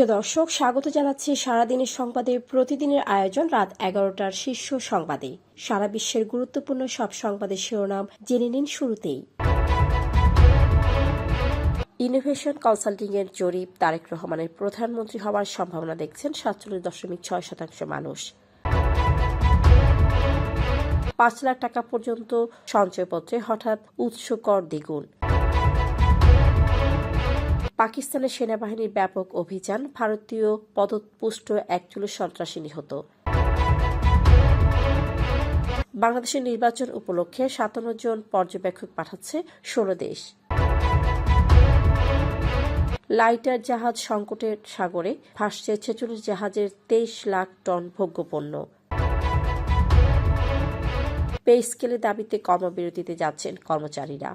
প্রিয় দর্শক, স্বাগত জানাচ্ছি সারাদিনের সংবাদে। প্রতিদিনের আয়োজন রাত এগারোটার শীর্ষ সংবাদে। সারা বিশ্বের গুরুত্বপূর্ণ সব সংবাদের শিরোনাম জেনে নিন শুরুতেই। ইনোভেশন কনসাল্টিং এর জরিপ, তারেক রহমানের প্রধানমন্ত্রী হওয়ার সম্ভাবনা দেখছেন সাতচল্লিশ দশমিক ছয় শতাংশ মানুষ। পাঁচ লাখ টাকা পর্যন্ত সঞ্চয়পত্রে হঠাৎ উৎস কর দ্বিগুণ। পাকিস্তানের সেনাবাহিনীর ব্যাপক অভিযান, ভারতীয় পদপুষ্ট একচল্লিশ সন্ত্রাসী নিহত। বাংলাদেশের নির্বাচন উপলক্ষে সাতান্ন জন পর্যবেক্ষক পাঠাচ্ছে ষোলো দেশ। লাইটার জাহাজ সংকটের সাগরে ভাসছে ছেচল্লিশ জাহাজের তেইশ লাখ টন ভোগ্যপণ্য। পে স্কেলের দাবিতে কর্মবিরতিতে যাচ্ছেন কর্মচারীরা।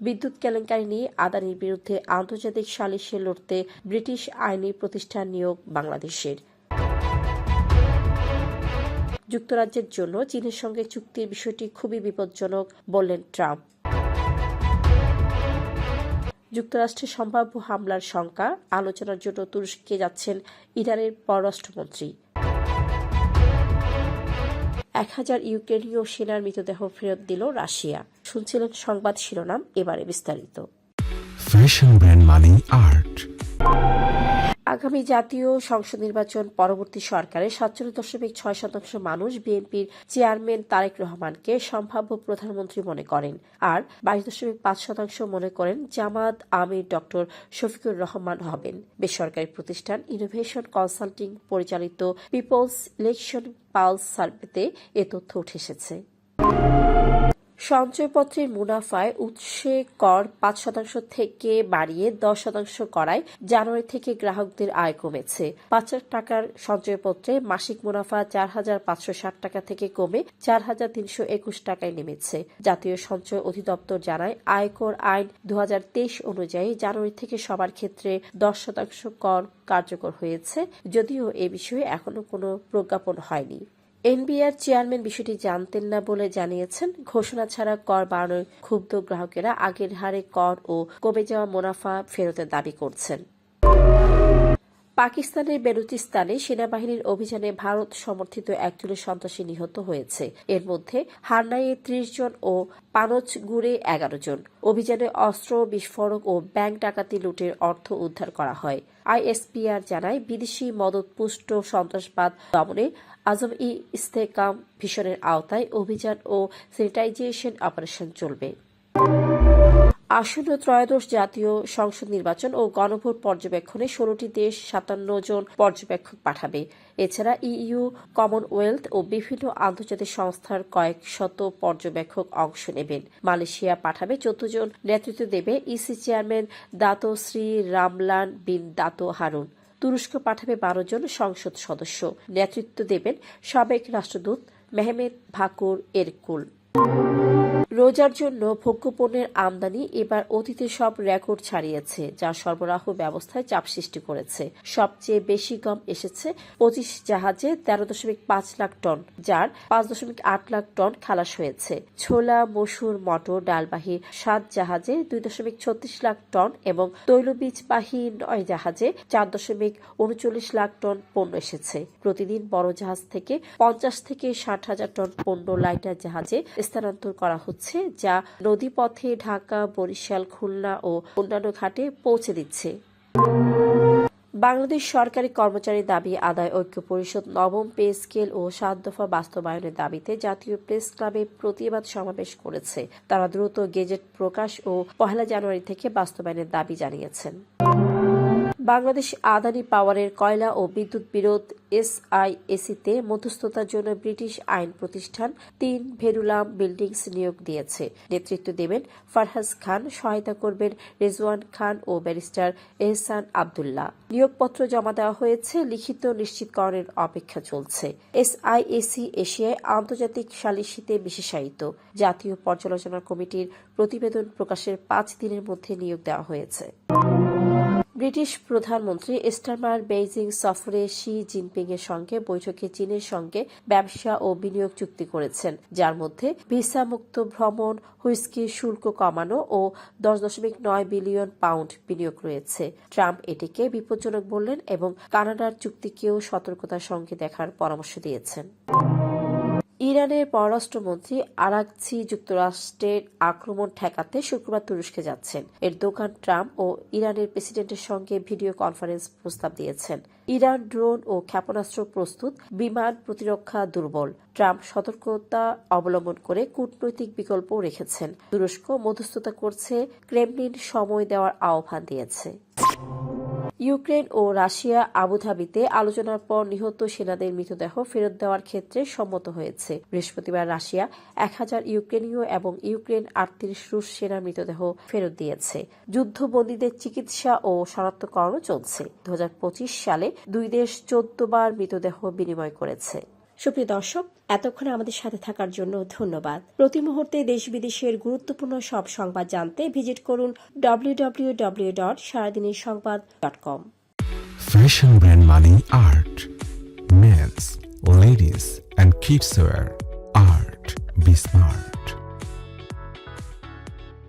বিদ্যুৎ কেলেঙ্কারি নিয়ে আদানির বিরুদ্ধে আন্তর্জাতিক সালিশে লড়তে ব্রিটিশ আইনি প্রতিষ্ঠান নিয়োগ বাংলাদেশের। যুক্তরাজ্যের জন্য চীনের সঙ্গে চুক্তির বিষয়টি খুবই বিপজ্জনক, বললেন ট্রাম্প। যুক্তরাষ্ট্রের সম্ভাব্য হামলার শঙ্কা, আলোচনার জন্য তুরস্কে যাচ্ছেন ইরানের পররাষ্ট্রমন্ত্রী। এক হাজার ইউক্রেনীয় সেনার মৃতদেহ ফেরত দিল রাশিয়া। শুনছিলেন সংবাদ শিরোনাম এবারে বিস্তারিত। ফ্যাশন ব্র্যান্ড মানে আর্ট আগামী জাতীয় সংসদ নির্বাচন পরবর্তী সরকারের সাতচল্লিশ দশমিক ছয় শতাংশ মানুষ বিএনপির চেয়ারম্যান তারেক রহমানকে সম্ভাব্য প্রধানমন্ত্রী মনে করেন। আর বাইশ দশমিক পাঁচ শতাংশ মনে করেন জামাত আমির ডক্টর শফিকুর রহমান হবেন। বেসরকারি প্রতিষ্ঠান ইনোভেশন কনসাল্টিং পরিচালিত পিপলস ইলেকশন পালস সার্ভেতে এ তথ্য উঠে এসেছে। সঞ্চয়পত্রের মুনাফায় উৎসে কর পাঁচ শতাংশ থেকে বাড়িয়ে দশ শতাংশ করায় জানুয়ারি থেকে গ্রাহকদের আয় কমেছে। পাঁচ টাকার সঞ্চয়পত্রে মাসিক মুনাফা চার হাজার পাঁচশো ষাট টাকা থেকে কমে চার হাজার তিনশো একুশ টাকায় নেমেছে। জাতীয় সঞ্চয় অধিদপ্তর জানায়, আয়কর আইন দু হাজার তেইশ অনুযায়ী জানুয়ারি থেকে সবার ক্ষেত্রে দশ শতাংশ কর কার্যকর হয়েছে, যদিও এ বিষয়ে এখনও কোনো প্রজ্ঞাপন হয়নি। এনবিআর চেয়ারম্যান বিষয়টি জানতেন না বলে জানিয়েছেন। ঘোষণা ছাড়া কর বাড়ানোয় ক্ষুব্ধ গ্রাহকেরা আগের হারে কর ও কমে যাওয়া মুনাফা ফেরতের দাবি করছেন। পাকিস্তানের বেলুচিস্তানে সেনাবাহিনীর অভিযানে ভারত সমর্থিত একচল্লিশ সন্ত্রাসী নিহত হয়েছে। এর মধ্যে হারনাইয়ে ত্রিশ জন ও পানচগুড়ে এগারো জন। অভিযানে অস্ত্র, বিস্ফোরক ও ব্যাংক ডাকাতি লুটের অর্থ উদ্ধার করা হয়। আইএসপিআর জানায়, বিদেশি মদতপুষ্ট সন্ত্রাসবাদ দমনে আজম ই ইস্তেকাম ভিশনের আওতায় অভিযান ও স্যানিটাইজেশন অপারেশন চলবে। আসন্ন ত্রয়োদশ জাতীয় সংসদ নির্বাচন ও গণভোট পর্যবেক্ষণে ষোলোটি দেশ সাতান্ন জন পর্যবেক্ষক পাঠাবে। এছাড়া ইইউ, কমনওয়েলথ ও বিভিন্ন আন্তর্জাতিক সংস্থার কয়েক শত পর্যবেক্ষক অংশ নেবেন। মালয়েশিয়া পাঠাবে চোদ্দ জন নেতৃত্ব দেবে। E C chairman Dato Sri Ramlan bin Dato Harun. তুরস্ক পাঠাবে বারো জন সংসদ সদস্য। নেতৃত্ব দেবেন সাবেক রাষ্ট্রদূত মেহমেদ ভাকুর এরকুল। রোজার জন্য ভোগ্যপণ্যের আমদানি এবার অতীতের সব রেকর্ড ছাড়িয়েছে, যা সরবরাহ ব্যবস্থায় চাপ সৃষ্টি করেছে। সবচেয়ে বেশি গম এসেছে পঁচিশ জাহাজে তেরো দশমিক পাঁচ লাখ টন, যার পাঁচ দশমিক আট লাখ টন খালাস হয়েছে। ছোলা, মসুর, মটর, ডালবাহী সাত জাহাজে দুই দশমিক ছত্রিশ লাখ টন এবং তৈলবীজবাহী নয় জাহাজে চার দশমিক উনচল্লিশ লাখ টন পণ্য এসেছে। প্রতিদিন বড় জাহাজ থেকে পঞ্চাশ থেকে ষাট হাজার টন পণ্য লাইটার জাহাজে স্থানান্তর করা হচ্ছে। যা নদীপথে ঢাকা, বরিশাল, খুলনা ও অন্যান্য ঘাটে পৌঁছে দিচ্ছে। বাংলাদেশ সরকারি কর্মচারী দাবি, আদায় ঐক্য পরিষদ নবম পে স্কেল ও সাত দফা বাস্তবায়নের দাবিতে জাতীয় প্রেস ক্লাবে প্রতিবাদ সমাবেশ করেছে। তারা দ্রুত গেজেট প্রকাশ ও পহেলা জানুয়ারি থেকে বাস্তবায়নের দাবি জানিয়েছেন। বাংলাদেশ আদানি পাওয়ারের কয়লা ও বিদ্যুৎ বিরোধ এসআইএসিতে মধ্যস্থতার জন্য ব্রিটিশ আইন প্রতিষ্ঠান তিন ভেরুলাম বিল্ডিংস নিয়োগ দিয়েছে। নেতৃত্ব দেবেন ফারহাজ খান, সহায়তা করবেন রেজওয়ান খান ও ব্যারিস্টার এহসান আবদুল্লাহ। নিয়োগপত্র জমা দেওয়া হয়েছে, লিখিত নিশ্চিতকরণের অপেক্ষা চলছে। এসআইএসি এশিয়ায় আন্তর্জাতিক সালিসিতে বিশেষায়িত। জাতীয় পর্যালোচনা কমিটির প্রতিবেদন প্রকাশের পাঁচ দিনের মধ্যে নিয়োগ দেওয়া হয়েছে। ব্রিটিশ প্রধানমন্ত্রী স্টারমার বেইজিং সফরে শি জিনপিং এর সঙ্গে বৈঠকে চীনের সঙ্গে ব্যবসা ও বিনিয়োগ চুক্তি করেছেন, যার মধ্যে ভিসা মুক্ত ভ্রমণ, হুইস্কি শুল্ক কমানো ও দশ দশমিক নয় বিলিয়ন পাউন্ড বিনিয়োগ রয়েছে। ট্রাম্প এটিকে বিপজ্জনক বললেন এবং কানাডার চুক্তিকেও সতর্কতার সঙ্গে দেখার পরামর্শ দিয়েছেন। ইরানের পররাষ্ট্রমন্ত্রী আরাকচি যুক্তরাষ্ট্রের আক্রমণ ঠেকাতে শুক্রবার তুরস্কে যাচ্ছেন। এর দোকান ট্রাম্প ও ইরানের প্রেসিডেন্টের সঙ্গে ভিডিও কনফারেন্স প্রস্তাব দিয়েছেন। ইরান ড্রোন ও ক্ষেপণাস্ত্র প্রস্তুত, বিমান প্রতিরক্ষা দুর্বল। ট্রাম্প সতর্কতা অবলম্বন করে কূটনৈতিক বিকল্প রেখেছেন। তুরস্ক মধ্যস্থতা করছে, ক্রেমলিন সময় দেওয়ার আহ্বান দিয়েছে। ইউক্রেন ও রাশিয়া আবুধাবিতে আলোচনার পর নিহত সেনাদের মৃতদেহ ফেরত দেওয়ার ক্ষেত্রে সম্মত হয়েছে। বৃহস্পতিবার রাশিয়া এক হাজার ইউক্রেনীয় এবং ইউক্রেন আটত্রিশ রুশ সেনার মৃতদেহ ফেরত দিয়েছে। যুদ্ধবন্দীদের চিকিৎসা ও শনাক্তকরণও চলছে। দু হাজার পঁচিশ সালে দুই দেশ চোদ্দবার মৃতদেহ বিনিময় করেছে। সুপ্রিয় দর্শক, এতক্ষণ আমাদের সাথে থাকার জন্য ধন্যবাদ প্রতি মুহূর্তে দেশ বিদেশের গুরুত্বপূর্ণ সব সংবাদ জানতে ভিজিট করুন ডব্লিউ ডট সারাদিনের সংবাদ dot com art. Be smart.